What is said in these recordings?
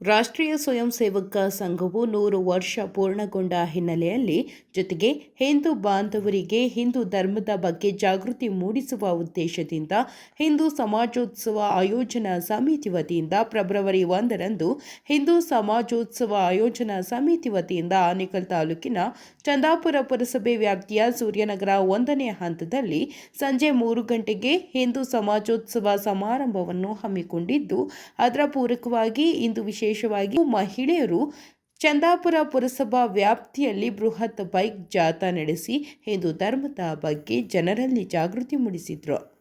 ರಾಷ್ಟ್ರೀಯ ಸ್ವಯಂ ಸೇವಕ ಸಂಘವು ನೂರು ವರ್ಷ ಪೂರ್ಣಗೊಂಡ ಹಿನ್ನೆಲೆಯಲ್ಲಿ ಜೊತೆಗೆ ಹಿಂದೂ ಬಾಂಧವರಿಗೆ ಹಿಂದೂ ಧರ್ಮದ ಬಗ್ಗೆ ಜಾಗೃತಿ ಮೂಡಿಸುವ ಉದ್ದೇಶದಿಂದ ಹಿಂದೂ ಸಮಾಜೋತ್ಸವ ಆಯೋಜನಾ ಸಮಿತಿ ವತಿಯಿಂದ ಫೆಬ್ರವರಿ ಒಂದರಂದು ಹಿಂದೂ ಸಮಾಜೋತ್ಸವ ಆಯೋಜನಾ ಸಮಿತಿ ವತಿಯಿಂದ ಆನೇಕಲ್ ತಾಲೂಕಿನ ಚಂದಾಪುರ ಪುರಸಭೆ ವ್ಯಾಪ್ತಿಯ ಸೂರ್ಯನಗರ ಒಂದನೇ ಹಂತದಲ್ಲಿ ಸಂಜೆ ಮೂರು ಗಂಟೆಗೆ ಹಿಂದೂ ಸಮಾಜೋತ್ಸವ ಸಮಾರಂಭವನ್ನು ಹಮ್ಮಿಕೊಂಡಿದ್ದು, ಅದರ ಪೂರಕವಾಗಿ ಇಂದು ವಿಶೇಷವಾಗಿ ಮಹಿಳೆಯರು ಚಂದಾಪುರ ಪುರಸಭಾ ವ್ಯಾಪ್ತಿಯಲ್ಲಿ ಬೃಹತ್ ಬೈಕ್ ಜಾಥಾ ನಡೆಸಿ, ಹಿಂದೂ ಧರ್ಮದ ಬಗ್ಗೆ ಜನರಲ್ಲಿ ಜಾಗೃತಿ ಮೂಡಿಸಿದ್ರು.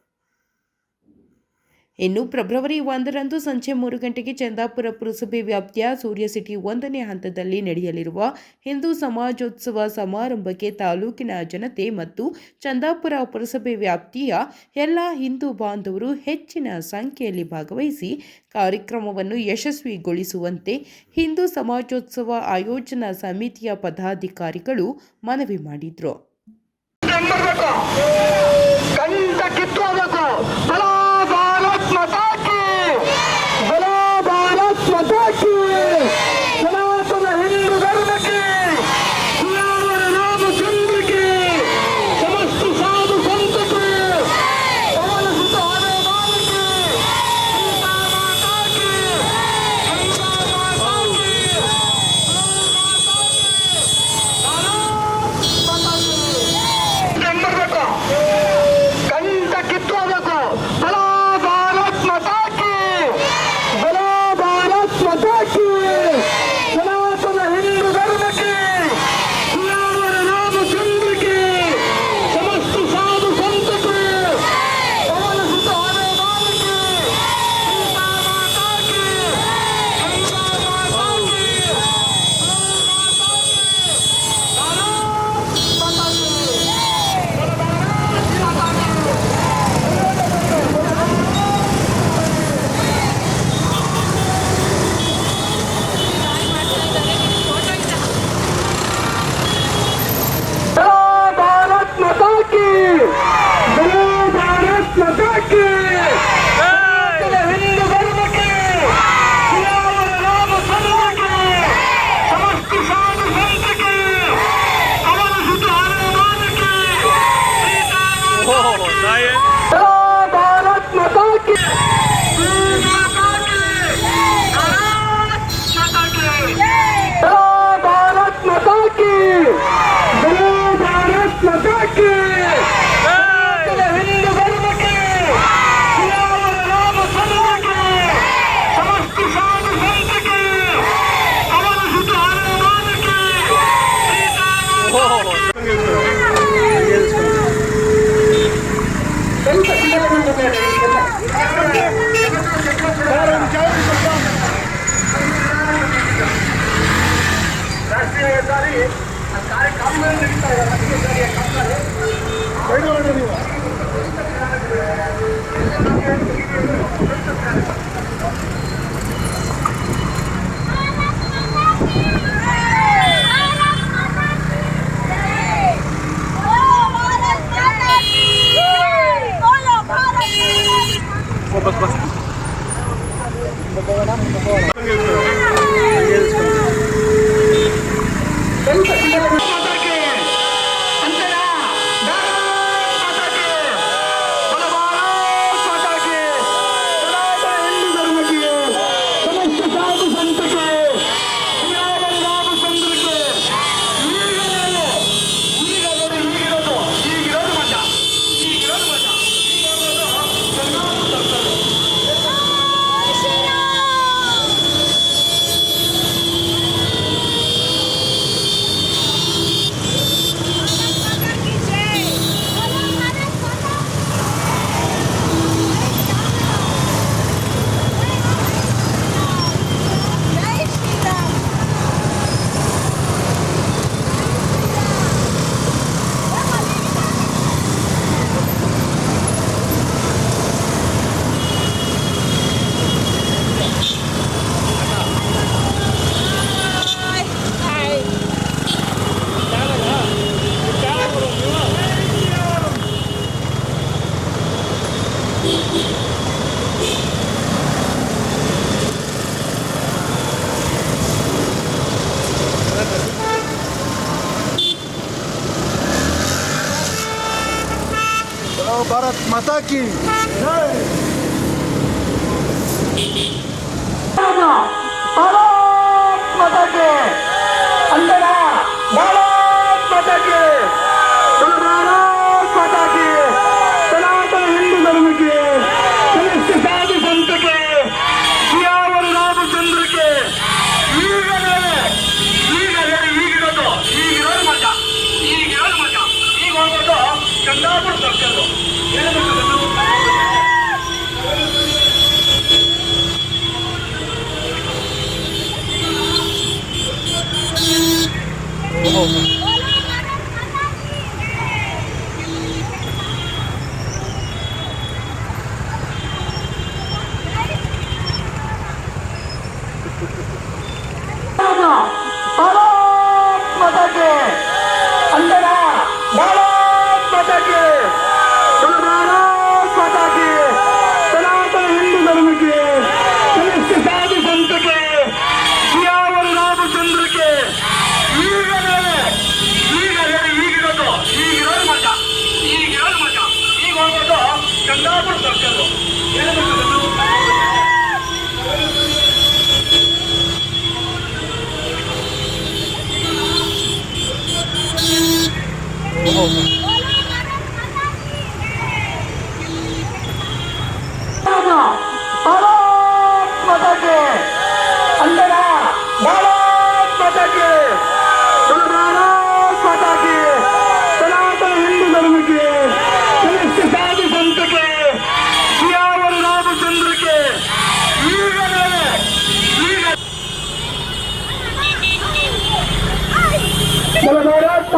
ಇನ್ನು ಫೆಬ್ರವರಿ ಒಂದರಂದು ಸಂಜೆ ಮೂರು ಗಂಟೆಗೆ ಚಂದಾಪುರ ಪುರಸಭೆ ವ್ಯಾಪ್ತಿಯ ಸೂರ್ಯ ಸಿಟಿ ಒಂದನೇ ಹಂತದಲ್ಲಿ ನಡೆಯಲಿರುವ ಹಿಂದೂ ಸಮಾಜೋತ್ಸವ ಸಮಾರಂಭಕ್ಕೆ ತಾಲೂಕಿನ ಜನತೆ ಮತ್ತು ಚಂದಾಪುರ ಪುರಸಭೆ ವ್ಯಾಪ್ತಿಯ ಎಲ್ಲ ಹಿಂದೂ ಬಾಂಧವರು ಹೆಚ್ಚಿನ ಸಂಖ್ಯೆಯಲ್ಲಿ ಭಾಗವಹಿಸಿ ಕಾರ್ಯಕ್ರಮವನ್ನು ಯಶಸ್ವಿಗೊಳಿಸುವಂತೆ ಹಿಂದೂ ಸಮಾಜೋತ್ಸವ ಆಯೋಜನಾ ಸಮಿತಿಯ ಪದಾಧಿಕಾರಿಗಳು ಮನವಿ ಮಾಡಿದರು.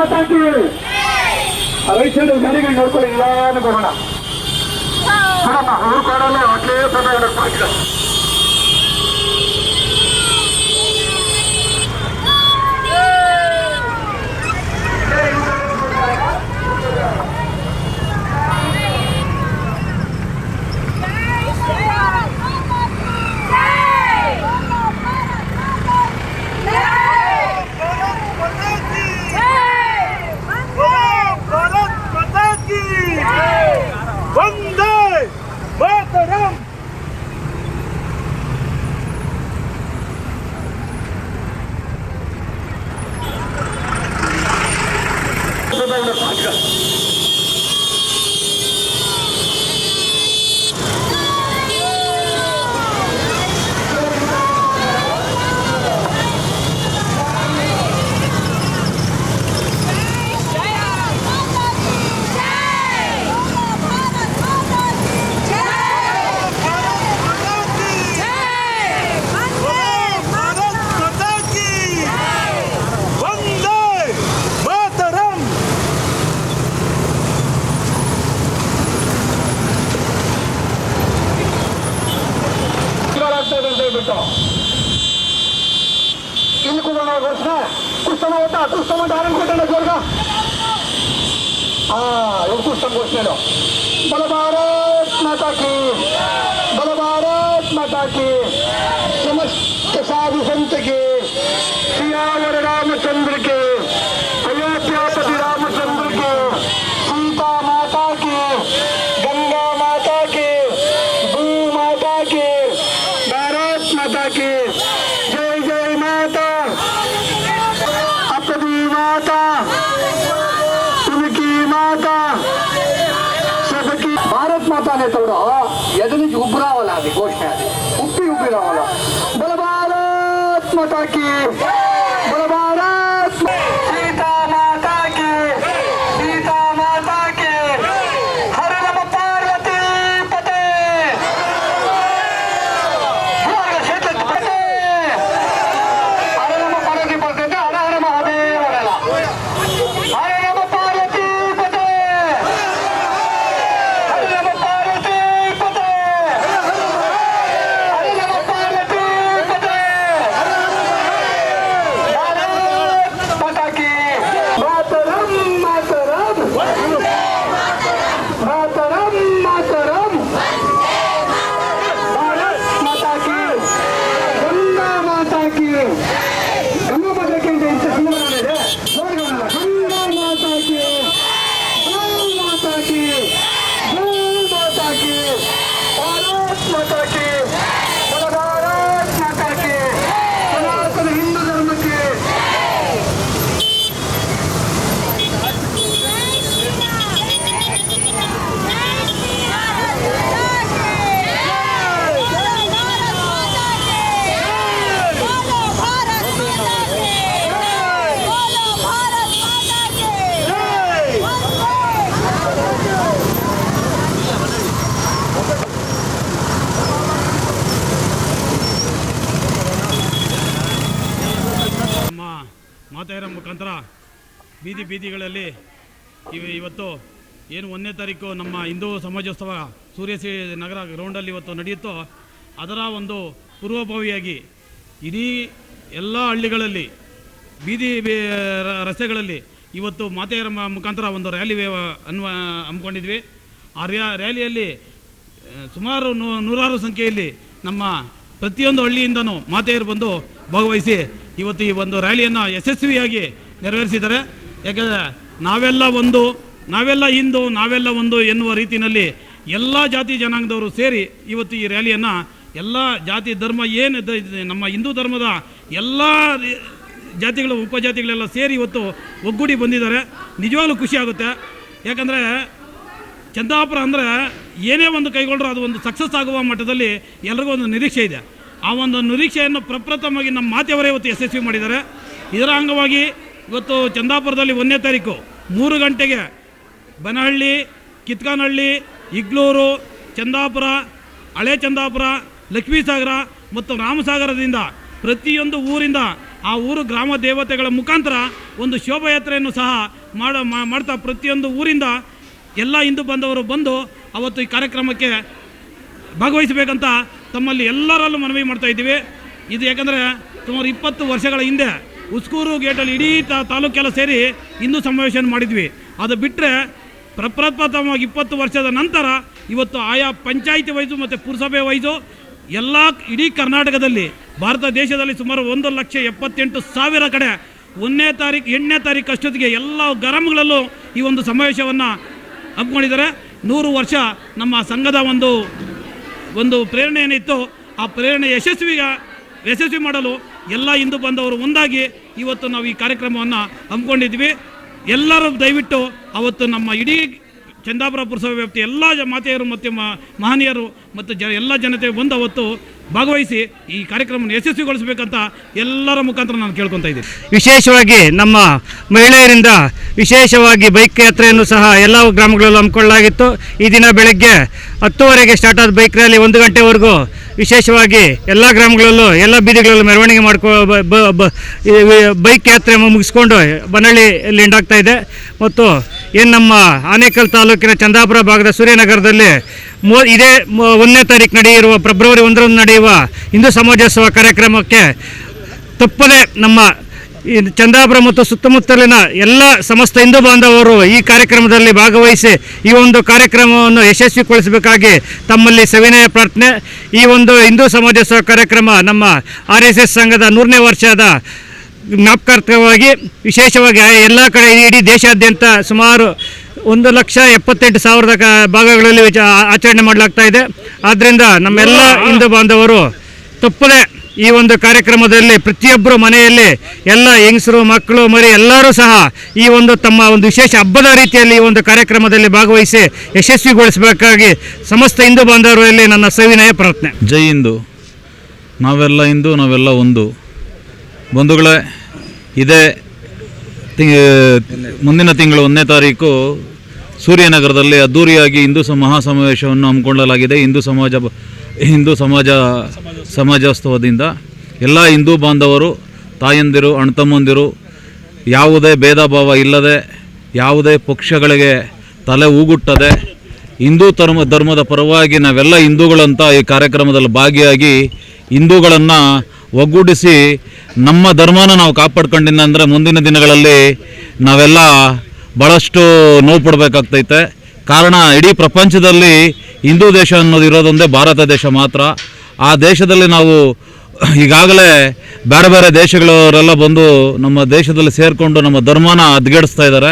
ಮಾತಾಡ್ತೀವಿ. ರೈಟ್ ಸೈಡ್ ನೋಡ್ಕೊಳ್ಳಿ ಎಲ್ಲಾನು ಬರೋಣ. ನೋಡಮ್ಮ ಊರು ಕಾಡಲ್ಲ ಅಟ್ಲೇ ಸಮಯ ನಡ್ಕೊಂಡಿಲ್ಲ रामचंद्र के अयोध्यापति रामचंद्र के, सीता माता के, गंगा माता के, गू माता के भारत माता के, जय जय माता अपनी माता उनकी माता, सबकी। भारत माता ने तो तोड़ा ಎದುರಿಗೆ ಉಬ್ರಾವಲ್ಲ ಅದು ಘೋಷಣೆ ಅದು ಉಪ್ಪಿ ಉಬ್ಬಿರಾವಲ್ಲ ಬಲ ಭಾರತ್ ಮಾತಾಕಿ ಬೀದಿ ಬೀದಿಗಳಲ್ಲಿ ಇವ ಇವತ್ತು ಏನು ಒಂದನೇ ತಾರೀಕು ನಮ್ಮ ಹಿಂದೂ ಸಮಾಜೋತ್ಸವ ಸೂರ್ಯಶ್ರೀ ನಗರ ಗ್ರೌಂಡಲ್ಲಿ ಇವತ್ತು ನಡೆಯುತ್ತೋ, ಅದರ ಒಂದು ಪೂರ್ವಭಾವಿಯಾಗಿ ಇಡೀ ಎಲ್ಲ ಹಳ್ಳಿಗಳಲ್ಲಿ, ಬೀದಿ ರಸ್ತೆಗಳಲ್ಲಿ ಇವತ್ತು ಮಾತೆಯರ ಮುಖಾಂತರ ಒಂದು ರ್ಯಾಲಿ ಅನ್ವ, ಹಮ್ಮಿಕೊಂಡಿದ್ವಿ. ಆ ರ್ಯಾ, ರ್ಯಾಲಿಯಲ್ಲಿ ಸುಮಾರು ನೂರಾರು ಸಂಖ್ಯೆಯಲ್ಲಿ ನಮ್ಮ ಪ್ರತಿಯೊಂದು ಹಳ್ಳಿಯಿಂದನೂ ಮಾತೆಯರು ಬಂದು ಭಾಗವಹಿಸಿ ಇವತ್ತು ಈ ಒಂದು ರ್ಯಾಲಿಯನ್ನು ಯಶಸ್ವಿಯಾಗಿ ನೆರವೇರಿಸಿದ್ದಾರೆ. ಯಾಕಂದರೆ ನಾವೆಲ್ಲ ಒಂದು, ನಾವೆಲ್ಲ ಹಿಂದೂ, ನಾವೆಲ್ಲ ಒಂದು ಎನ್ನುವ ರೀತಿಯಲ್ಲಿ ಎಲ್ಲ ಜಾತಿ ಜನಾಂಗದವರು ಸೇರಿ ಇವತ್ತು ಈ ರ್ಯಾಲಿಯನ್ನು ಎಲ್ಲ ಜಾತಿ ಧರ್ಮ ಏನು ನಮ್ಮ ಹಿಂದೂ ಧರ್ಮದ ಎಲ್ಲ ಜಾತಿಗಳು, ಉಪಜಾತಿಗಳೆಲ್ಲ ಸೇರಿ ಇವತ್ತು ಒಗ್ಗೂಡಿ ಬಂದಿದ್ದಾರೆ. ನಿಜವಾಗ್ಲೂ ಖುಷಿ ಆಗುತ್ತೆ. ಯಾಕಂದರೆ ಚಂದಾಪುರ ಅಂದರೆ ಏನೇ ಒಂದು ಕೈಗೊಂಡ್ರೂ ಅದು ಒಂದು ಸಕ್ಸಸ್ ಆಗುವ ಮಟ್ಟದಲ್ಲಿ ಎಲ್ರಿಗೂ ಒಂದು ನಿರೀಕ್ಷೆ ಇದೆ. ಆ ಒಂದು ನಿರೀಕ್ಷೆಯನ್ನು ಪ್ರಪ್ರಥಮವಾಗಿ ನಮ್ಮ ಮಾತೆಯವರೇ ಇವತ್ತು ಯಶಸ್ವಿ ಮಾಡಿದ್ದಾರೆ. ಇದರ ಅಂಗವಾಗಿ ಇವತ್ತು ಚಂದಾಪುರದಲ್ಲಿ ಒಂದನೇ ತಾರೀಕು. ಮೂರು ಗಂಟೆಗೆ ಬನಹಳ್ಳಿ, ಕಿತ್ಕಾನಹಳ್ಳಿ, ಇಗ್ಲೂರು, ಚಂದಾಪುರ, ಹಳೆ ಚಂದಾಪುರ, ಲಕ್ಷ್ಮೀಸಾಗರ ಮತ್ತು ರಾಮಸಾಗರದಿಂದ ಪ್ರತಿಯೊಂದು ಊರಿಂದ ಆ ಊರು ಗ್ರಾಮ ದೇವತೆಗಳ ಮುಖಾಂತರ ಒಂದು ಶೋಭಾಯಾತ್ರೆಯನ್ನು ಸಹ ಮಾಡೋ ಮಾಡ್ತಾ ಪ್ರತಿಯೊಂದು ಊರಿಂದ ಎಲ್ಲ ಹಿಂದೂ ಬಂದವರು ಬಂದು ಅವತ್ತು ಈ ಕಾರ್ಯಕ್ರಮಕ್ಕೆ ಭಾಗವಹಿಸಬೇಕಂತ ತಮ್ಮಲ್ಲಿ ಎಲ್ಲರಲ್ಲೂ ಮನವಿ ಮಾಡ್ತಾ ಇದ್ದೀವಿ. ಇದು ಯಾಕಂದರೆ ಸುಮಾರು ಇಪ್ಪತ್ತು ವರ್ಷಗಳ ಹಿಂದೆ ಉಸ್ಕೂರು ಗೇಟಲ್ಲಿ ಇಡೀ ತಾಲೂಕೆಲ್ಲ ಸೇರಿ ಹಿಂದೂ ಸಮಾವೇಶ ಮಾಡಿದ್ವಿ. ಅದು ಬಿಟ್ಟರೆ ಪ್ರಪ್ರಥಮವಾಗಿ ಇಪ್ಪತ್ತು ವರ್ಷದ ನಂತರ ಇವತ್ತು ಆಯಾ ಪಂಚಾಯಿತಿ ವೈಸು ಮತ್ತು ಪುರಸಭೆ ವೈಸು ಎಲ್ಲ ಇಡೀ ಕರ್ನಾಟಕದಲ್ಲಿ, ಭಾರತ ದೇಶದಲ್ಲಿ ಸುಮಾರು ಒಂದು ಲಕ್ಷ ಎಪ್ಪತ್ತೆಂಟು ಸಾವಿರ ಕಡೆ ಒಂದನೇ ತಾರೀಕು ಎಂಟನೇ ತಾರೀಕು ಅಷ್ಟೊತ್ತಿಗೆ ಎಲ್ಲ ಗರಮ್ಗಳಲ್ಲೂ ಈ ಒಂದು ಸಮಾವೇಶವನ್ನು ಹಮ್ಮಿಕೊಂಡಿದ್ದಾರೆ. ನೂರು ವರ್ಷ ನಮ್ಮ ಸಂಘದ ಒಂದು ಒಂದು ಪ್ರೇರಣೆ ಏನಿತ್ತು ಆ ಪ್ರೇರಣೆ ಯಶಸ್ವಿಗ, ಯಶಸ್ವಿ ಮಾಡಲು ಎಲ್ಲ ಹಿಂದೂ ಬಂದವರು ಒಂದಾಗಿ ಇವತ್ತು ನಾವು ಈ ಕಾರ್ಯಕ್ರಮವನ್ನು ಹಮ್ಮಿಕೊಂಡಿದ್ವಿ ಎಲ್ಲರೂ ದಯವಿಟ್ಟು ಅವತ್ತು ನಮ್ಮ ಇಡೀ ಚಂದಾಪುರ ಪುರಸಭೆ ವ್ಯಾಪ್ತಿ ಎಲ್ಲ ಮಾತೆಯರು ಮತ್ತು ಮಹನೀಯರು ಮತ್ತು ಜ ಎಲ್ಲ ಜನತೆ ಬಂದು ಅವತ್ತು ಭಾಗವಹಿಸಿ ಈ ಕಾರ್ಯಕ್ರಮವನ್ನು ಯಶಸ್ವಿಗೊಳಿಸಬೇಕಂತ ಎಲ್ಲರ ಮುಖಾಂತರ ನಾನು ಕೇಳ್ಕೊತಾ ಇದ್ದೀನಿ. ವಿಶೇಷವಾಗಿ ನಮ್ಮ ಮಹಿಳೆಯರಿಂದ ವಿಶೇಷವಾಗಿ ಬೈಕ್ ಯಾತ್ರೆಯನ್ನು ಸಹ ಎಲ್ಲ ಗ್ರಾಮಗಳಲ್ಲೂ ಹಮ್ಮಿಕೊಳ್ಳಲಾಗಿತ್ತು. ಈ ದಿನ ಬೆಳಗ್ಗೆ ಹತ್ತುವರೆಗೆ ಸ್ಟಾರ್ಟ್ ಆದ ಬೈಕ್ ರ್ಯಾಲಿ ಒಂದು ಗಂಟೆವರೆಗೂ ವಿಶೇಷವಾಗಿ ಎಲ್ಲ ಗ್ರಾಮಗಳಲ್ಲೂ ಎಲ್ಲ ಬೀದಿಗಳಲ್ಲೂ ಮೆರವಣಿಗೆ ಮಾಡ್ಕೊ ಬೈಕ್ ಯಾತ್ರೆ ಮುಗಿಸ್ಕೊಂಡು ಬನಹಳ್ಳಿಯಲ್ಲಿ ಎಂಡಾಗ್ತಾ ಇದೆ. ಮತ್ತು ಏನು ನಮ್ಮ ಆನೇಕಲ್ ತಾಲೂಕಿನ ಚಂದಾಪುರ ಭಾಗದ ಸೂರ್ಯನಗರದಲ್ಲಿ ಮೂ, ಇದೇ ಒಂದನೇ ತಾರೀಕು ನಡೆಯಿರುವ, ಫೆಬ್ರವರಿ ಒಂದರಂದು ನಡೆಯುವ ಹಿಂದೂ ಸಮಾಜೋತ್ಸವ ಕಾರ್ಯಕ್ರಮಕ್ಕೆ ತಪ್ಪದೆ ನಮ್ಮ ಈ ಚಂದಾಪುರ ಮತ್ತು ಸುತ್ತಮುತ್ತಲಿನ ಎಲ್ಲ ಸಮಸ್ತ ಹಿಂದೂ ಬಾಂಧವರು ಈ ಕಾರ್ಯಕ್ರಮದಲ್ಲಿ ಭಾಗವಹಿಸಿ ಈ ಒಂದು ಕಾರ್ಯಕ್ರಮವನ್ನು ಯಶಸ್ವಿಗೊಳಿಸಬೇಕಾಗಿ ತಮ್ಮಲ್ಲಿ ಸವಿನಯ ಪ್ರಾರ್ಥನೆ, ಈ ಒಂದು ಹಿಂದೂ ಸಮಾಜೋತ್ಸವ ಕಾರ್ಯಕ್ರಮ ನಮ್ಮ ಆರ್ ಸಂಘದ ನೂರನೇ ವರ್ಷದ ಜ್ಞಾಪಕಾರ್ಥವಾಗಿ ವಿಶೇಷವಾಗಿ ಎಲ್ಲ ಕಡೆ ಇಡೀ ದೇಶಾದ್ಯಂತ ಸುಮಾರು ಒಂದು ಲಕ್ಷ ಎಪ್ಪತ್ತೆಂಟು ಸಾವಿರದ ಭಾಗಗಳಲ್ಲಿ ವಿಚ- ಆಚರಣೆ ಮಾಡಲಾಗ್ತಾ ಇದೆ. ಆದ್ದರಿಂದ ನಮ್ಮೆಲ್ಲ ಹಿಂದೂ ಬಾಂಧವರು ತಪ್ಪದೆ ಈ ಒಂದು ಕಾರ್ಯಕ್ರಮದಲ್ಲಿ ಪ್ರತಿಯೊಬ್ಬರು ಮನೆಯಲ್ಲಿ ಎಲ್ಲ ಹೆಂಗಸರು, ಮಕ್ಕಳು, ಮರಿ ಎಲ್ಲರೂ ಸಹ ಈ ಒಂದು ತಮ್ಮ ಒಂದು ವಿಶೇಷ ಹಬ್ಬದ ರೀತಿಯಲ್ಲಿ ಈ ಒಂದು ಕಾರ್ಯಕ್ರಮದಲ್ಲಿ ಭಾಗವಹಿಸಿ ಯಶಸ್ವಿಗೊಳಿಸಬೇಕಾಗಿ ಸಮಸ್ತ ಹಿಂದೂ ಬಾಂಧವರಲ್ಲಿ ನನ್ನ ಸವಿನಯ ಪ್ರಾರ್ಥನೆ. ಜೈ ಹಿಂದೂ. ನಾವೆಲ್ಲ ಹಿಂದೂ, ನಾವೆಲ್ಲ ಒಂದು. ಬಂಧುಗಳೇ ಇದೇ ಮುಂದಿನ ತಿಂಗಳು ಒಂದನೇ ತಾರೀಕು ಸೂರ್ಯನಗರದಲ್ಲಿ ಅದ್ದೂರಿಯಾಗಿ ಹಿಂದೂ ಮಹಾಸಮಾವೇಶವನ್ನು ಹಮ್ಮಿಕೊಳ್ಳಲಾಗಿದೆ. ಹಿಂದೂ ಸಮಾಜ ಹಿಂದೂ ಸಮಾಜ ಸಮಾಜೋತ್ಸವದಿಂದ ಎಲ್ಲ ಹಿಂದೂ ಬಾಂಧವರು, ತಾಯಂದಿರು ಅಣ್ತಮ್ಮಂದಿರು ಯಾವುದೇ ಭೇದ ಭಾವ ಇಲ್ಲದೆ, ಯಾವುದೇ ಪಕ್ಷಗಳಿಗೆ ತಲೆ ಊಗುಟ್ಟದೆ ಹಿಂದೂ ಧರ್ಮ ಧರ್ಮದ ಪರವಾಗಿ ನಾವೆಲ್ಲ ಹಿಂದೂಗಳಂತ ಈ ಕಾರ್ಯಕ್ರಮದಲ್ಲಿ ಭಾಗಿಯಾಗಿ ಹಿಂದೂಗಳನ್ನು ಒಗ್ಗೂಡಿಸಿ ನಮ್ಮ ಧರ್ಮನ ನಾವು ಕಾಪಾಡ್ಕೊಂಡಿಲ್ಲ ಅಂದರೆ ಮುಂದಿನ ದಿನಗಳಲ್ಲಿ ನಾವೆಲ್ಲ ಭಾಳಷ್ಟು ನೋವು ಪಡಬೇಕಾಗ್ತೈತೆ. ಕಾರಣ ಇಡೀ ಪ್ರಪಂಚದಲ್ಲಿ ಹಿಂದೂ ದೇಶ ಅನ್ನೋದು ಇರೋದೊಂದೇ ಭಾರತ ದೇಶ ಮಾತ್ರ. ಆ ದೇಶದಲ್ಲಿ ನಾವು ಈಗಾಗಲೇ ಬೇರೆ ಬೇರೆ ದೇಶಗಳವರೆಲ್ಲ ಬಂದು ನಮ್ಮ ದೇಶದಲ್ಲಿ ಸೇರಿಕೊಂಡು ನಮ್ಮ ಧರ್ಮನ ಅದ್ಗೆಡಿಸ್ತಾ ಇದ್ದಾರೆ.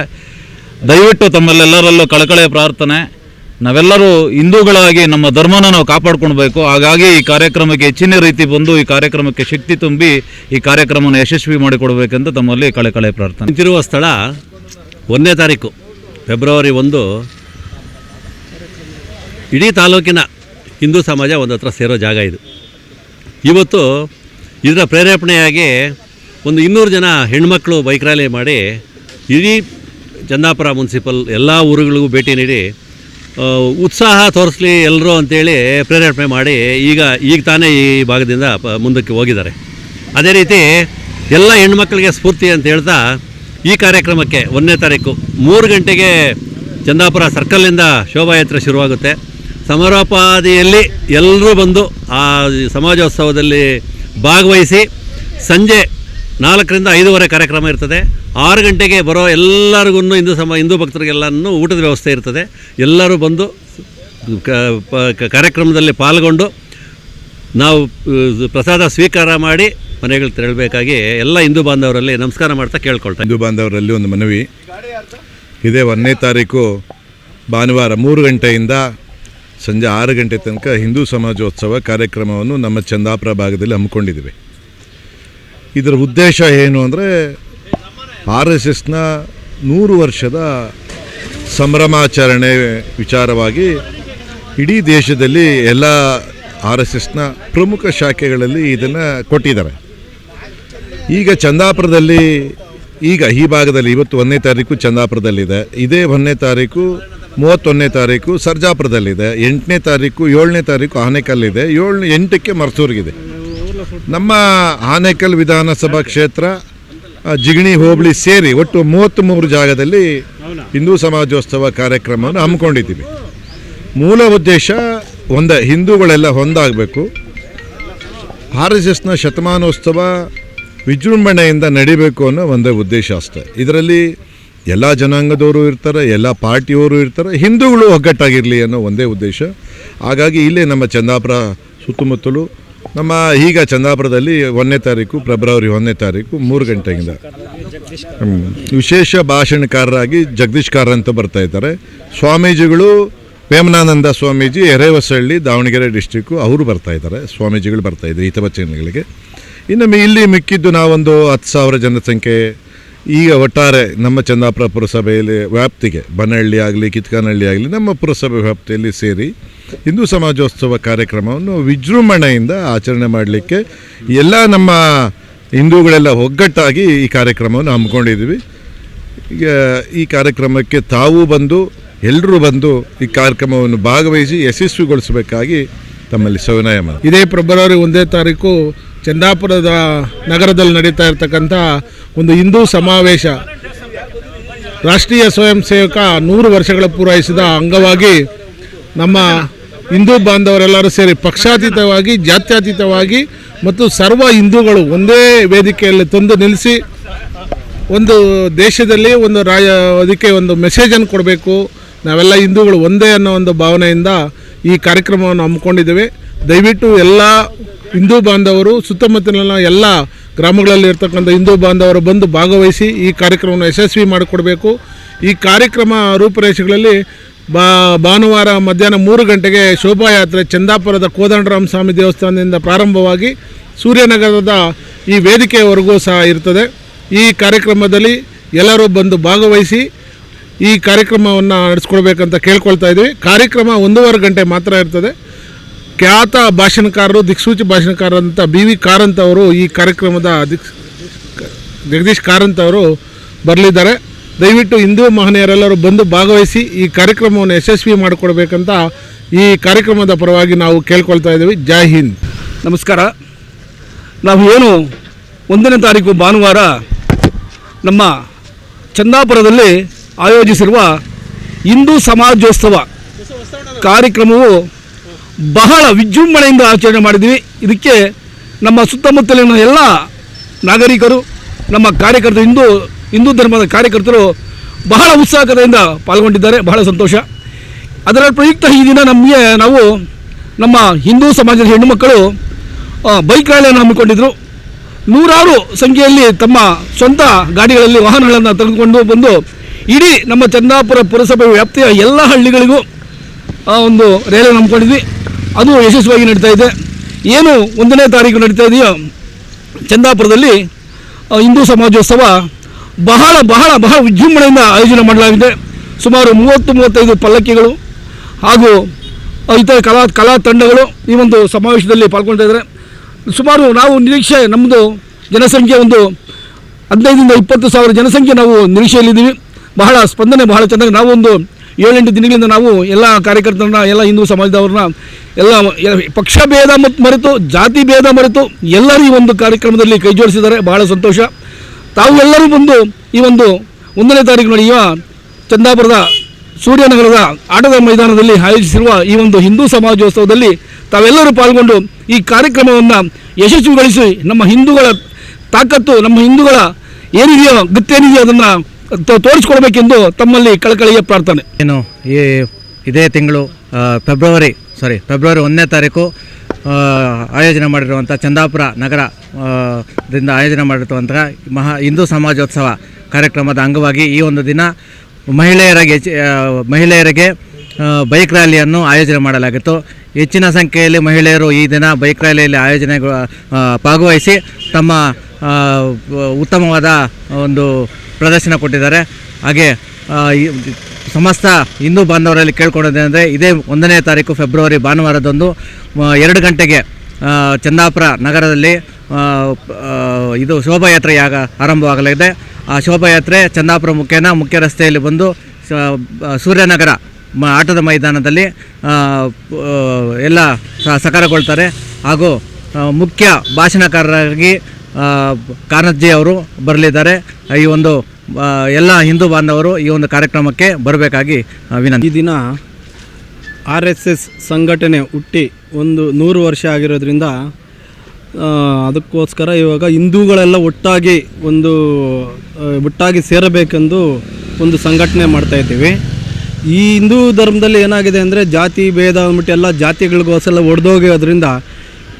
ದಯವಿಟ್ಟು ತಮ್ಮಲ್ಲೆಲ್ಲರಲ್ಲೂ ಕಳಕಳಿಯ ಪ್ರಾರ್ಥನೆ. ನಾವೆಲ್ಲರೂ ಹಿಂದೂಗಳಾಗಿ ನಮ್ಮ ಧರ್ಮನ ನಾವು ಕಾಪಾಡ್ಕೊಳ್ಬೇಕು. ಹಾಗಾಗಿ ಈ ಕಾರ್ಯಕ್ರಮಕ್ಕೆ ಹೆಚ್ಚಿನ ರೀತಿ ಬಂದು ಈ ಕಾರ್ಯಕ್ರಮಕ್ಕೆ ಶಕ್ತಿ ತುಂಬಿ ಈ ಕಾರ್ಯಕ್ರಮವನ್ನು ಯಶಸ್ವಿ ಮಾಡಿಕೊಡ್ಬೇಕಂತ ತಮ್ಮಲ್ಲಿ ಕಳೆ ಕಳೆ ಪ್ರಾರ್ಥನೆ. ನಿಂತಿರುವ ಸ್ಥಳ ಒಂದನೇ ತಾರೀಕು, ಫೆಬ್ರವರಿ ಒಂದು. ಇಡೀ ತಾಲೂಕಿನ ಹಿಂದೂ ಸಮಾಜ ಒಂದು ಹತ್ರ ಸೇರೋ ಜಾಗ ಇದು. ಇವತ್ತು ಇದರ ಪ್ರೇರೇಪಣೆಯಾಗಿ ಒಂದು ಇನ್ನೂರು ಜನ ಹೆಣ್ಮಕ್ಳು ಬೈಕ್ ರ್ಯಾಲಿ ಮಾಡಿ ಇಡೀ ಚಂದಾಪುರ ಮುನ್ಸಿಪಲ್ ಎಲ್ಲ ಊರುಗಳಿಗೂ ಭೇಟಿ ನೀಡಿ ಉತ್ಸಾಹ ತೋರಿಸ್ಲಿ ಎಲ್ಲರೂ ಅಂತೇಳಿ ಪ್ರೇರೇಪಣೆ ಮಾಡಿ ಈಗ ಈಗ ತಾನೇ ಈ ಭಾಗದಿಂದ ಮುಂದಕ್ಕೆ ಹೋಗಿದ್ದಾರೆ. ಅದೇ ರೀತಿ ಎಲ್ಲ ಹೆಣ್ಮಕ್ಳಿಗೆ ಸ್ಫೂರ್ತಿ ಅಂತ ಹೇಳ್ತಾ ಈ ಕಾರ್ಯಕ್ರಮಕ್ಕೆ ಒಂದನೇ ತಾರೀಕು ಮೂರು ಗಂಟೆಗೆ ಚಂದಾಪುರ ಸರ್ಕಲ್ನಿಂದ ಶೋಭಾಯಾತ್ರೆ ಶುರುವಾಗುತ್ತೆ. ಸಮಾರೋಪಾದಿಯಲ್ಲಿ ಎಲ್ಲರೂ ಬಂದು ಆ ಸಮಾಜೋತ್ಸವದಲ್ಲಿ ಭಾಗವಹಿಸಿ ಸಂಜೆ ನಾಲ್ಕರಿಂದ ಐದೂವರೆ ಕಾರ್ಯಕ್ರಮ ಇರ್ತದೆ. ಆರು ಗಂಟೆಗೆ ಬರೋ ಎಲ್ಲರಿಗೂ ಹಿಂದೂ ಸಮ, ಹಿಂದೂ ಭಕ್ತರಿಗೆಲ್ಲನೂ ಊಟದ ವ್ಯವಸ್ಥೆ ಇರ್ತದೆ. ಎಲ್ಲರೂ ಬಂದು ಕಾರ್ಯಕ್ರಮದಲ್ಲಿ ಪಾಲ್ಗೊಂಡು ನಾವು ಪ್ರಸಾದ ಸ್ವೀಕಾರ ಮಾಡಿ ಮನೆಗಳು ತೆರಳಬೇಕಾಗಿ ಎಲ್ಲ ಹಿಂದೂ ಬಾಂಧವರಲ್ಲಿ ನಮಸ್ಕಾರ ಮಾಡ್ತಾ ಕೇಳ್ಕೊಳ್ತಾ ಹಿಂದೂ ಬಾಂಧವರಲ್ಲಿ ಒಂದು ಮನವಿ. ಇದೇ ಒಂದನೇ ತಾರೀಕು ಭಾನುವಾರ ಮೂರು ಗಂಟೆಯಿಂದ ಸಂಜೆ ಆರು ಗಂಟೆ ತನಕ ಹಿಂದೂ ಸಮಾಜೋತ್ಸವ ಕಾರ್ಯಕ್ರಮವನ್ನು ನಮ್ಮ ಚಂದಾಪುರ ಭಾಗದಲ್ಲಿ ಹಮ್ಮಿಕೊಂಡಿದ್ದೀವಿ. ಇದರ ಉದ್ದೇಶ ಏನು ಅಂದರೆ ಆರ್ ಎಸ್ ಎಸ್ನ ನೂರು ವರ್ಷದ ಸಂಭ್ರಮಾಚರಣೆ ವಿಚಾರವಾಗಿ ಇಡೀ ದೇಶದಲ್ಲಿ ಎಲ್ಲ ಆರ್ ಎಸ್ ಎಸ್ನ ಪ್ರಮುಖ ಶಾಖೆಗಳಲ್ಲಿ ಇದನ್ನು ಕೊಟ್ಟಿದ್ದಾರೆ. ಈಗ ಚಂದಾಪುರದಲ್ಲಿ, ಈಗ ಈ ಭಾಗದಲ್ಲಿ ಇವತ್ತು ಒಂದನೇ ತಾರೀಕು ಚಂದಾಪುರದಲ್ಲಿದೆ. ಇದೇ ಒಂದನೇ ತಾರೀಕು, ಮೂವತ್ತೊಂದನೇ ತಾರೀಕು ಸರ್ಜಾಪುರದಲ್ಲಿದೆ. ಎಂಟನೇ ತಾರೀಕು, ಏಳನೇ ತಾರೀಕು ಆನೇಕಲ್ಲಿದೆ. ಏಳು, ಎಂಟಕ್ಕೆ ಮರ್ಸೂರಿಗಿದೆ ನಮ್ಮ ಆನೇಕಲ್ ವಿಧಾನಸಭಾ ಕ್ಷೇತ್ರ ಜಿಗಣಿ ಹೋಬಳಿ ಸೇರಿ ಒಟ್ಟು ಮೂವತ್ತ್ಮೂರು ಜಾಗದಲ್ಲಿ ಹಿಂದೂ ಸಮಾಜೋತ್ಸವ ಕಾರ್ಯಕ್ರಮವನ್ನು ಹಮ್ಮಿಕೊಂಡಿದ್ದೀವಿ. ಮೂಲ ಉದ್ದೇಶ ಒಂದೇ ಹಿಂದೂಗಳೆಲ್ಲ ಒಂದಾಗಬೇಕು. ಆರ್ ಎಸ್ ಎಸ್ನ ಶತಮಾನೋತ್ಸವ ವಿಜೃಂಭಣೆಯಿಂದ ನಡಿಬೇಕು ಅನ್ನೋ ಒಂದೇ ಉದ್ದೇಶ ಅಷ್ಟೆ. ಇದರಲ್ಲಿ ಎಲ್ಲ ಜನಾಂಗದವರು ಇರ್ತಾರೆ ಎಲ್ಲ ಪಾರ್ಟಿಯವರು ಇರ್ತಾರೆ ಹಿಂದೂಗಳು ಒಗ್ಗಟ್ಟಾಗಿರಲಿ ಅನ್ನೋ ಒಂದೇ ಉದ್ದೇಶ. ಹಾಗಾಗಿ ಇಲ್ಲೇ ನಮ್ಮ ಚಂದಾಪುರ ಸುತ್ತಮುತ್ತಲು ನಮ್ಮ ಈಗ ಚಂದಾಪುರದಲ್ಲಿ ಒಂದನೇ ತಾರೀಕು, ಫೆಬ್ರವರಿ ಒಂದನೇ ತಾರೀಕು, ಮೂರು ಗಂಟೆಯಿಂದ. ವಿಶೇಷ ಭಾಷಣಕಾರರಾಗಿ ಜಗದೀಶ್ ಕಾರ್ ಅಂತ ಬರ್ತಾ ಇದ್ದಾರೆ. ಸ್ವಾಮೀಜಿಗಳು ವೇಮನಾನಂದ ಸ್ವಾಮೀಜಿ ಎರೇವಸಹಳ್ಳಿ ದಾವಣಗೆರೆ ಡಿಸ್ಟಿಕ್ಕು ಅವರು ಬರ್ತಾ ಇದ್ದಾರೆ. ಸ್ವಾಮೀಜಿಗಳು ಬರ್ತಾ ಇದ್ದಾರೆ ಹಿತವಚನಗಳಿಗೆ ಇನ್ನು ಇಲ್ಲಿ ಮಿಕ್ಕಿದ್ದು ನಾವೊಂದು ಹತ್ತು ಸಾವಿರ ಜನಸಂಖ್ಯೆ ಈಗ ಒಟ್ಟಾರೆ ನಮ್ಮ ಚಂದಾಪುರ ಪುರಸಭೆಯಲ್ಲಿ ವ್ಯಾಪ್ತಿಗೆ, ಬನಹಳ್ಳಿ ಆಗಲಿ, ಕಿತ್ಕಾನಹಳ್ಳಿ ಆಗಲಿ, ನಮ್ಮ ಪುರಸಭೆ ವ್ಯಾಪ್ತಿಯಲ್ಲಿ ಸೇರಿ ಹಿಂದೂ ಸಮಾಜೋತ್ಸವ ಕಾರ್ಯಕ್ರಮವನ್ನು ವಿಜೃಂಭಣೆಯಿಂದ ಆಚರಣೆ ಮಾಡಲಿಕ್ಕೆ ಎಲ್ಲ ನಮ್ಮ ಹಿಂದೂಗಳೆಲ್ಲ ಒಗ್ಗಟ್ಟಾಗಿ ಈ ಕಾರ್ಯಕ್ರಮವನ್ನು ಹಮ್ಮಿಕೊಂಡಿದ್ದೀವಿ. ಈಗ ಈ ಕಾರ್ಯಕ್ರಮಕ್ಕೆ ತಾವು ಬಂದು ಎಲ್ಲರೂ ಬಂದು ಈ ಕಾರ್ಯಕ್ರಮವನ್ನು ಭಾಗವಹಿಸಿ ಯಶಸ್ವಿಗೊಳಿಸಬೇಕಾಗಿ ತಮ್ಮಲ್ಲಿ ಸವಿನಯ ಮಾಡಿ ಇದೇ ಫೆಬ್ರವರಿ ಒಂದೇ ತಾರೀಕು ಚಂದಾಪುರದ ನಗರದಲ್ಲಿ ನಡೀತಾ ಇರತಕ್ಕಂಥ ಒಂದು ಹಿಂದೂ ಸಮಾವೇಶ. ರಾಷ್ಟ್ರೀಯ ಸ್ವಯಂ ಸೇವಕ ನೂರು ವರ್ಷಗಳ ಪೂರೈಸಿದ ಅಂಗವಾಗಿ ನಮ್ಮ ಹಿಂದೂ ಬಾಂಧವರೆಲ್ಲರೂ ಸೇರಿ ಪಕ್ಷಾತೀತವಾಗಿ, ಜಾತ್ಯತೀತವಾಗಿ ಮತ್ತು ಸರ್ವ ಹಿಂದೂಗಳು ಒಂದೇ ವೇದಿಕೆಯಲ್ಲಿ ತಂದು ನಿಲ್ಲಿಸಿ ಒಂದು ದೇಶದಲ್ಲಿ ಒಂದು ರಾಯ, ಅದಕ್ಕೆ ಒಂದು ಮೆಸೇಜನ್ನು ಕೊಡಬೇಕು. ನಾವೆಲ್ಲ ಹಿಂದೂಗಳು ಒಂದೇ ಅನ್ನೋ ಒಂದು ಭಾವನೆಯಿಂದ ಈ ಕಾರ್ಯಕ್ರಮವನ್ನು ಹಮ್ಮಿಕೊಂಡಿದ್ದೇವೆ. ದಯವಿಟ್ಟು ಎಲ್ಲ ಹಿಂದೂ ಬಾಂಧವರು ಸುತ್ತಮುತ್ತಲಿನ ಎಲ್ಲ ಗ್ರಾಮಗಳಲ್ಲಿ ಇರ್ತಕ್ಕಂಥ ಹಿಂದೂ ಬಾಂಧವರು ಬಂದು ಭಾಗವಹಿಸಿ ಈ ಕಾರ್ಯಕ್ರಮವನ್ನು ಯಶಸ್ವಿ ಮಾಡಿಕೊಡಬೇಕು. ಈ ಕಾರ್ಯಕ್ರಮ ರೂಪುರೇಷೆಗಳಲ್ಲಿ ಬಾ, ಭಾನುವಾರ ಮಧ್ಯಾಹ್ನ ಮೂರು ಗಂಟೆಗೆ ಶೋಭಾಯಾತ್ರೆ ಚಂದಾಪುರದ ಕೋದಂಡರಾಮ ಸ್ವಾಮಿ ದೇವಸ್ಥಾನದಿಂದ ಪ್ರಾರಂಭವಾಗಿ ಸೂರ್ಯನಗರದ ಈ ವೇದಿಕೆಯವರೆಗೂ ಸಹ ಇರ್ತದೆ. ಈ ಕಾರ್ಯಕ್ರಮದಲ್ಲಿ ಎಲ್ಲರೂ ಬಂದು ಭಾಗವಹಿಸಿ ಈ ಕಾರ್ಯಕ್ರಮವನ್ನು ನಡೆಸ್ಕೊಳ್ಬೇಕಂತ ಕೇಳ್ಕೊಳ್ತಾ ಇದ್ದೀವಿ ಕಾರ್ಯಕ್ರಮ ಒಂದೂವರೆ ಗಂಟೆ ಮಾತ್ರ ಇರ್ತದೆ. ಖ್ಯಾತ ಭಾಷಣಕಾರರು, ದಿಕ್ಸೂಚಿ ಭಾಷಣಕಾರರಂತ ಬಿ ವಿ ಕಾರಂತ್ ಅವರು ಈ ಕಾರ್ಯಕ್ರಮದ ದಿಕ್ಸ್ ಜಗದೀಶ್ ಕಾರಂತ್ ಅವರು ಬರಲಿದ್ದಾರೆ. ದಯವಿಟ್ಟು ಹಿಂದೂ ಮಹನೀಯರೆಲ್ಲರೂ ಬಂದು ಭಾಗವಹಿಸಿ ಈ ಕಾರ್ಯಕ್ರಮವನ್ನು ಯಶಸ್ವಿ ಮಾಡಿಕೊಡ್ಬೇಕಂತ ಈ ಕಾರ್ಯಕ್ರಮದ ಪರವಾಗಿ ನಾವು ಕೇಳ್ಕೊಳ್ತಾ ಇದ್ದೀವಿ. ಜೈ ಹಿಂದ್. ನಮಸ್ಕಾರ. ನಾವು ಏನು ಒಂದನೇ ತಾರೀಕು ಭಾನುವಾರ ನಮ್ಮ ಚಂದಾಪುರದಲ್ಲಿ ಆಯೋಜಿಸಿರುವ ಹಿಂದೂ ಸಮಾಜೋತ್ಸವ ಕಾರ್ಯಕ್ರಮವು ಬಹಳ ವಿಜೃಂಭಣೆಯಿಂದ ಆಚರಣೆ ಮಾಡಿದ್ವಿ. ಇದಕ್ಕೆ ನಮ್ಮ ಸುತ್ತಮುತ್ತಲಿನ ಎಲ್ಲ ನಾಗರಿಕರು, ನಮ್ಮ ಕಾರ್ಯಕರ್ತರು, ಹಿಂದೂ ಹಿಂದೂ ಧರ್ಮದ ಕಾರ್ಯಕರ್ತರು ಬಹಳ ಉತ್ಸಾಹದಿಂದ ಪಾಲ್ಗೊಂಡಿದ್ದಾರೆ. ಬಹಳ ಸಂತೋಷ. ಅದರ ಪ್ರಯುಕ್ತ ಈ ದಿನ ನಮಗೆ ನಾವು ನಮ್ಮ ಹಿಂದೂ ಸಮಾಜದ ಹೆಣ್ಣುಮಕ್ಕಳು ಬೈಕ್ ರ್ಯಾಲಿಯನ್ನು ಹಮ್ಮಿಕೊಂಡಿದ್ದರು ನೂರಾರು ಸಂಖ್ಯೆಯಲ್ಲಿ ತಮ್ಮ ಸ್ವಂತ ಗಾಡಿಗಳಲ್ಲಿ ವಾಹನಗಳನ್ನು ತೆಗೆದುಕೊಂಡು ಬಂದು, ಇಡೀ ನಮ್ಮ ಚಂದಾಪುರ ಪುರಸಭೆ ವ್ಯಾಪ್ತಿಯ ಎಲ್ಲ ಹಳ್ಳಿಗಳಿಗೂ ಒಂದು ರೇಲೆ ನಂಬ್ಕೊಂಡಿದ್ವಿ ಅದು ಯಶಸ್ವಿಯಾಗಿ ನಡೀತಾ ಇದೆ. ಏನು ಒಂದನೇ ತಾರೀಕು ನಡೀತಾ ಇದೆಯೋ ಚಂದಾಪುರದಲ್ಲಿ ಆ, ಹಿಂದೂ ಸಮಾಜೋತ್ಸವ ಬಹಳ ಬಹಳ ಬಹಳ ವಿಜೃಂಭಣೆಯಿಂದ ಆಯೋಜನೆ ಮಾಡಲಾಗಿದೆ. ಸುಮಾರು ಮೂವತ್ತು ಮೂವತ್ತೈದು ಪಲ್ಲಕ್ಕಿಗಳು ಹಾಗೂ ಆ, ಇತರ ಕಲಾ ಕಲಾ ತಂಡಗಳು ಈ ಒಂದು ಸಮಾವೇಶದಲ್ಲಿ ಪಾಲ್ಗೊಳ್ತಾ ಇದ್ದಾರೆ ಸುಮಾರು ನಾವು ನಿರೀಕ್ಷೆ ನಮ್ಮದು ಜನಸಂಖ್ಯೆ ಒಂದು ಹದಿನೈದರಿಂದ ಇಪ್ಪತ್ತು ಸಾವಿರ ಜನಸಂಖ್ಯೆ ನಾವು ನಿರೀಕ್ಷೆಯಲ್ಲಿದ್ದೀವಿ. ಬಹಳ ಸ್ಪಂದನೆ ಬಹಳ ಚೆನ್ನಾಗಿ ನಾವೊಂದು ಏಳೆಂಟು ದಿನಗಳಿಂದ ನಾವು ಎಲ್ಲ ಕಾರ್ಯಕರ್ತರನ್ನ, ಎಲ್ಲ ಹಿಂದೂ ಸಮಾಜದವ್ರನ್ನ, ಎಲ್ಲ ಪಕ್ಷ ಭೇದ ಮತ್ತು ಮರೆತು, ಜಾತಿ ಭೇದ ಮರೆತು ಎಲ್ಲರೂ ಈ ಒಂದು ಕಾರ್ಯಕ್ರಮದಲ್ಲಿ ಕೈ ಜೋಡಿಸಿದ್ದಾರೆ. ಬಹಳ ಸಂತೋಷ. ತಾವು ಎಲ್ಲರೂ ಬಂದು ಈ ಒಂದು ಒಂದನೇ ತಾರೀಕು ನಡೆಯುವ ಚಂದಾಪುರದ ಸೂರ್ಯನಗರದ ಆಟದ ಮೈದಾನದಲ್ಲಿ ಆಯೋಜಿಸಿರುವ ಈ ಒಂದು ಹಿಂದೂ ಸಮಾಜೋತ್ಸವದಲ್ಲಿ ತಾವೆಲ್ಲರೂ ಪಾಲ್ಗೊಂಡು ಈ ಕಾರ್ಯಕ್ರಮವನ್ನು ಯಶಸ್ವಿಗೊಳಿಸಿ ನಮ್ಮ ಹಿಂದೂಗಳ ತಾಕತ್ತು, ನಮ್ಮ ಹಿಂದೂಗಳ ಏನಿದೆಯೋ, ಗತ್ತೇನಿದೆಯೋ ಅದನ್ನು ತೋರಿಸ್ಕೊಡ್ಬೇಕೆಂದು ತಮ್ಮಲ್ಲಿ ಕಳಕಳಿಯ ಪ್ರಾರ್ಥನೆ. ಏನು, ಈ ಇದೇ ತಿಂಗಳು ಫೆಬ್ರವರಿ ಸಾರಿ ಫೆಬ್ರವರಿ ಒಂದನೇ ತಾರೀಕು ಆಯೋಜನೆ ಮಾಡಿರುವಂಥ ಚಂದಾಪುರ ನಗರ ದಿಂದ ಆಯೋಜನೆ ಮಾಡಿರುವಂತಹ ಮಹಾ ಹಿಂದೂ ಸಮಾಜೋತ್ಸವ ಕಾರ್ಯಕ್ರಮದ ಅಂಗವಾಗಿ ಈ ಒಂದು ದಿನ ಮಹಿಳೆಯರಿಗೆ ಮಹಿಳೆಯರಿಗೆ ಬೈಕ್ ರ್ಯಾಲಿಯನ್ನು ಆಯೋಜನೆ ಮಾಡಲಾಗಿತ್ತು. ಹೆಚ್ಚಿನ ಸಂಖ್ಯೆಯಲ್ಲಿ ಮಹಿಳೆಯರು ಈ ದಿನ ಬೈಕ್ ರ್ಯಾಲಿಯಲ್ಲಿ ಆಯೋಜನೆ ಭಾಗವಹಿಸಿ ತಮ್ಮ ಉತ್ತಮವಾದ ಒಂದು ಪ್ರದರ್ಶನ ಕೊಟ್ಟಿದ್ದಾರೆ. ಹಾಗೆ ಸಮಸ್ತ ಹಿಂದೂ ಬಾಂಧವರಲ್ಲಿ ಕೇಳ್ಕೊಡೋದೇನೆಂದರೆ ಇದೇ ಒಂದನೇ ತಾರೀಕು ಫೆಬ್ರವರಿ ಭಾನುವಾರದಂದು ಎರಡು ಗಂಟೆಗೆ ಚಂದಾಪುರ ನಗರದಲ್ಲಿ ಇದು ಶೋಭಾಯಾತ್ರೆ ಯಾಗ ಆರಂಭವಾಗಲಿದೆ. ಆ ಶೋಭಾಯಾತ್ರೆ ಚಂದಾಪುರ ಮುಖೇನ ಮುಖ್ಯ ರಸ್ತೆಯಲ್ಲಿ ಬಂದು ಸೂರ್ಯನಗರ ಮ, ಆಟದ ಮೈದಾನದಲ್ಲಿ ಎಲ್ಲ ಸಕಾರಗೊಳ್ತಾರೆ ಹಾಗೂ ಮುಖ್ಯ ಭಾಷಣಕಾರರಾಗಿ ಕಾನಜ್ಜಿ ಅವರು ಬರಲಿದ್ದಾರೆ. ಈ ಒಂದು ಎಲ್ಲ ಹಿಂದೂ ಬಾಂಧವರು ಈ ಒಂದು ಕಾರ್ಯಕ್ರಮಕ್ಕೆ ಬರಬೇಕಾಗಿ ವಿನಂತ. ಈ ದಿನ ಆರ್ ಎಸ್ ಎಸ್ ಸಂಘಟನೆ ಹುಟ್ಟಿ ಒಂದು ನೂರು ವರ್ಷ ಆಗಿರೋದ್ರಿಂದ ಅದಕ್ಕೋಸ್ಕರ ಇವಾಗ ಹಿಂದೂಗಳೆಲ್ಲ ಒಟ್ಟಾಗಿ ಒಂದು ಒಟ್ಟಾಗಿ ಸೇರಬೇಕೆಂದು ಒಂದು ಸಂಘಟನೆ ಮಾಡ್ತಾ ಇದ್ದೀವಿ. ಈ ಹಿಂದೂ ಧರ್ಮದಲ್ಲಿ ಏನಾಗಿದೆ ಅಂದರೆ ಜಾತಿ, ಭೇದ ಅಂದ್ಬಿಟ್ಟು ಎಲ್ಲ ಜಾತಿಗಳಿಗೋಸ್ಕರ ಒಡೆದೋಗೋದ್ರಿಂದ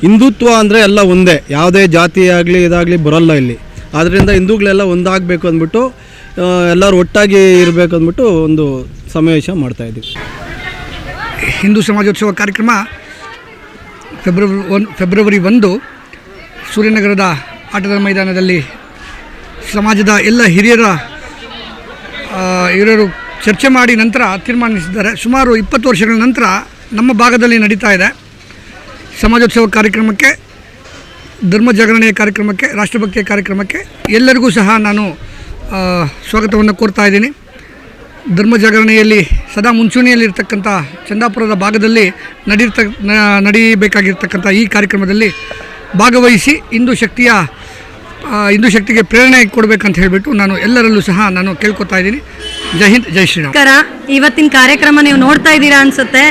ಹಿಂದುತ್ವ ಅಂದರೆ ಎಲ್ಲ ಒಂದೇ. ಯಾವುದೇ ಜಾತಿ ಆಗಲಿ ಇದಾಗಲಿ ಬರೋಲ್ಲ ಇಲ್ಲಿ. ಆದ್ದರಿಂದ ಹಿಂದೂಗಳೆಲ್ಲ ಒಂದಾಗಬೇಕು ಅಂದ್ಬಿಟ್ಟು ಎಲ್ಲರೂ ಒಟ್ಟಾಗಿ ಇರಬೇಕು ಅಂದ್ಬಿಟ್ಟು ಒಂದು ಸಮಾವೇಶ ಮಾಡ್ತಾಯಿದ್ದೀವಿ ಹಿಂದೂ ಸಮಾಜೋತ್ಸವ ಕಾರ್ಯಕ್ರಮ ಫೆಬ್ರವರಿ ಒನ್, ಫೆಬ್ರವರಿ ಒಂದು ಸೂರ್ಯನಗರದ ಆಟದ ಮೈದಾನದಲ್ಲಿ ಸಮಾಜದ ಎಲ್ಲ ಹಿರಿಯರ ಹಿರಿಯರು ಚರ್ಚೆ ಮಾಡಿ ನಂತರ ತೀರ್ಮಾನಿಸಿದ್ದಾರೆ. ಸುಮಾರು ಇಪ್ಪತ್ತು ವರ್ಷಗಳ ನಂತರ ನಮ್ಮ ಭಾಗದಲ್ಲಿ ನಡೀತಾ ಇದೆ. ಸಮಾಜೋತ್ಸವ ಕಾರ್ಯಕ್ರಮಕ್ಕೆ, ಧರ್ಮ ಜಾಗರಣೆಯ ಕಾರ್ಯಕ್ರಮಕ್ಕೆ, ರಾಷ್ಟ್ರಭಕ್ತಿಯ ಕಾರ್ಯಕ್ರಮಕ್ಕೆ ಎಲ್ಲರಿಗೂ ಸಹ ನಾನು ಸ್ವಾಗತವನ್ನು ಕೋರ್ತಾ ಇದ್ದೀನಿ. ಧರ್ಮ ಜಾಗರಣೆಯಲ್ಲಿ ಸದಾ ಮುಂಚೂಣಿಯಲ್ಲಿರ್ತಕ್ಕಂಥ ಚಂದಾಪುರದ ಭಾಗದಲ್ಲಿ ನಡೀರ್ತ ನಡೀಬೇಕಾಗಿರ್ತಕ್ಕಂಥ ಈ ಕಾರ್ಯಕ್ರಮದಲ್ಲಿ ಭಾಗವಹಿಸಿ ಹಿಂದೂ ಶಕ್ತಿಯ ಹಿಂದೂ ಶಕ್ತಿಗೆ ಪ್ರೇರಣೆ ಕೊಡಬೇಕಂತ ಹೇಳಿಬಿಟ್ಟು ನಾನು ಎಲ್ಲರಲ್ಲೂ ಸಹ ನಾನು ಕೇಳ್ಕೊತಾ ಇದ್ದೀನಿ. ಜೈ ಹಿಂದ್, ಜೈ ಶ್ರೀರಾಮ್. ಇವತ್ತಿನ ಕಾರ್ಯಕ್ರಮ ನೀವು ನೋಡ್ತಾ ಇದ್ದೀರಾ ಅನ್ಸುತ್ತೆ.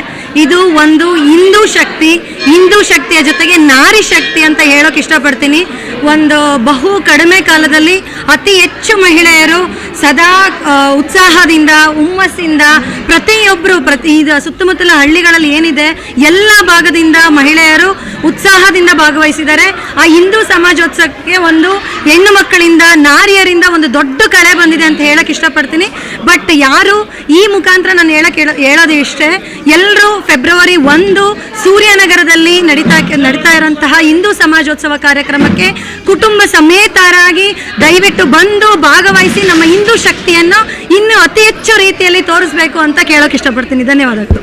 ಇದು ಒಂದು ಹಿಂದೂ ಶಕ್ತಿ, ಹಿಂದೂ ಶಕ್ತಿಯ ಜೊತೆಗೆ ನಾರಿ ಶಕ್ತಿ ಅಂತ ಹೇಳೋಕೆ ಇಷ್ಟಪಡ್ತೀನಿ. ಒಂದು ಬಹು ಕಡಿಮೆ ಕಾಲದಲ್ಲಿ ಅತಿ ಹೆಚ್ಚು ಮಹಿಳೆಯರು ಸದಾ ಉತ್ಸಾಹದಿಂದ, ಹುಮ್ಮಸ್ಸಿಂದ ಪ್ರತಿಯೊಬ್ಬರು ಪ್ರತಿ ಇದು ಸುತ್ತಮುತ್ತಲ ಹಳ್ಳಿಗಳಲ್ಲಿ ಏನಿದೆ, ಎಲ್ಲ ಭಾಗದಿಂದ ಮಹಿಳೆಯರು ಉತ್ಸಾಹದಿಂದ ಭಾಗವಹಿಸಿದ್ದಾರೆ. ಆ ಹಿಂದೂ ಸಮಾಜೋತ್ಸವಕ್ಕೆ ಒಂದು ಹೆಣ್ಣು ಮಕ್ಕಳಿಂದ, ನಾರಿಯರಿಂದ ಒಂದು ದೊಡ್ಡ ಕಳೆ ಬಂದಿದೆ ಅಂತ ಹೇಳಕ್ಕೆ ಇಷ್ಟಪಡ್ತೀನಿ. ಬಟ್ ಯಾರು ಈ ಮುಖಾಂತರ ನಾನು ಹೇಳಕ್ಕೆ ಹೇಳ- ಹೇಳೋದು ಇಷ್ಟೇ. ಎಲ್ಲರೂ ಫೆಬ್ರವರಿ ಒಂದು ಸೂರ್ಯನಗರದಲ್ಲಿ ನಡೀತಾ ನಡೀತಾ ಇರುವಂತಹ ಹಿಂದೂ ಸಮಾಜೋತ್ಸವ ಕಾರ್ಯಕ್ರಮಕ್ಕೆ ಕುಟುಂಬ ಸಮೇತರಾಗಿ ದಯವಿಟ್ಟು ಬಂದು ಭಾಗವಹಿಸಿ ನಮ್ಮ ಶಕ್ತಿಯನ್ನು ಇನ್ನೂ ಅತಿ ಹೆಚ್ಚು ರೀತಿಯಲ್ಲಿ ತೋರಿಸಬೇಕು ಅಂತ ಕೇಳೋಕೆ ಇಷ್ಟಪಡ್ತೀನಿ. ಧನ್ಯವಾದಗಳು.